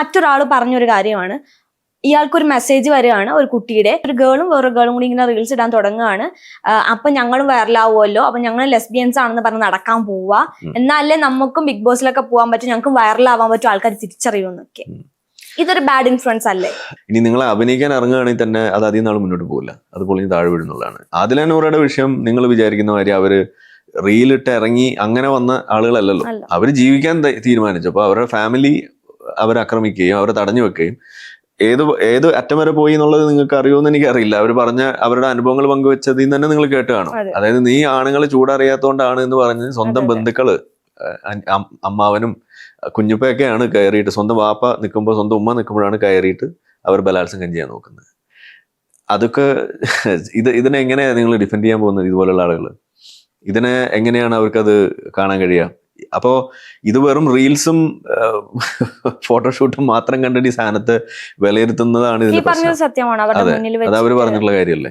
മറ്റൊരാൾ പറഞ്ഞൊരു കാര്യമാണ്. ഇയാൾക്കൊരു മെസ്സേജ് വരികയാണ് ഒരു കുട്ടിയുടെ. ഒരു ഗേളും വേറൊരു ഗേളും കൂടി ഇങ്ങനെ റീൽസ് ഇടാൻ തുടങ്ങുകയാണ്. അപ്പൊ ഞങ്ങളും വൈറലാവുമല്ലോ അപ്പൊ ഞങ്ങൾ ലെസ്ബിയൻസ് ആണെന്ന് പറഞ്ഞ് നടക്കാൻ പോവാ. എന്നാലേ നമുക്കും ബിഗ് ബോസിലൊക്കെ പോകാൻ പറ്റും. ഞങ്ങൾക്ക് വൈറലാവാൻ പറ്റും. ആൾക്കാർ തിരിച്ചറിയുമെന്നൊക്കെ. ഇതൊരു ബാഡ് ഇൻഫ്ലുവൻസ് അല്ലേ? ഇനി നിങ്ങൾ അഭിനയിക്കാൻ ഇറങ്ങുകയാണെങ്കിൽ തന്നെ അത് അധികം നാൾ മുന്നോട്ട് പോകില്ല അത് പൊളിഞ്ഞ് താഴെ വീഴുന്നുള്ളതാണ്. ആദിലാനൂറയുടെ വിഷയം നിങ്ങൾ വിചാരിക്കുന്ന കാര്യം അവർ റീലിട്ട് ഇറങ്ങി അങ്ങനെ വന്ന ആളുകളല്ലല്ലോ. അവർ ജീവിക്കാൻ തീരുമാനിച്ചു. അപ്പൊ അവരുടെ ഫാമിലി അവരെ ആക്രമിക്കുകയും അവരെ തടഞ്ഞു വെക്കുകയും. ഏത് ഏത് അറ്റം വരെ പോയി എന്നുള്ളത് നിങ്ങൾക്ക് അറിയുമെന്ന് എനിക്കറിയില്ല. അവർ പറഞ്ഞ അവരുടെ അനുഭവങ്ങൾ പങ്കുവെച്ചതിൽ നിന്ന് തന്നെ നിങ്ങൾ കേട്ട് കാണും. അതായത് നീ ആണുങ്ങൾ ചൂടറിയാത്തോണ്ടാണ് എന്ന് പറഞ്ഞ് സ്വന്തം. ബന്ധുക്കൾ അമ്മാവനും കുഞ്ഞുപ്പയൊക്കെയാണ് കയറിയിട്ട് സ്വന്തം വാപ്പ നിൽക്കുമ്പോൾ സ്വന്തം ഉമ്മ നിൽക്കുമ്പോഴാണ് കയറിയിട്ട് അവർ ബലാത്സംഗം ചെയ്യാൻ നോക്കുന്നത്. അതൊക്കെ ഇത് ഇതിനെ എങ്ങനെയാണ് നിങ്ങൾ ഡിഫെൻഡ് ചെയ്യാൻ പോകുന്നത് ഇതുപോലുള്ള ആളുകൾ ഇതിനെ എങ്ങനെയാണ് അവർക്കത് കാണാൻ കഴിയുക? അപ്പോൾ ഇത് വെറും റീൽസും ഫോട്ടോഷൂട്ടും മാത്രം കണ്ടിട്ട് ഈ സാധനത്തെ വിലയിരുത്തുന്നതാണ് ഇതിൽ അതെ, അവർ പറഞ്ഞിട്ടുള്ള കാര്യമല്ലേ?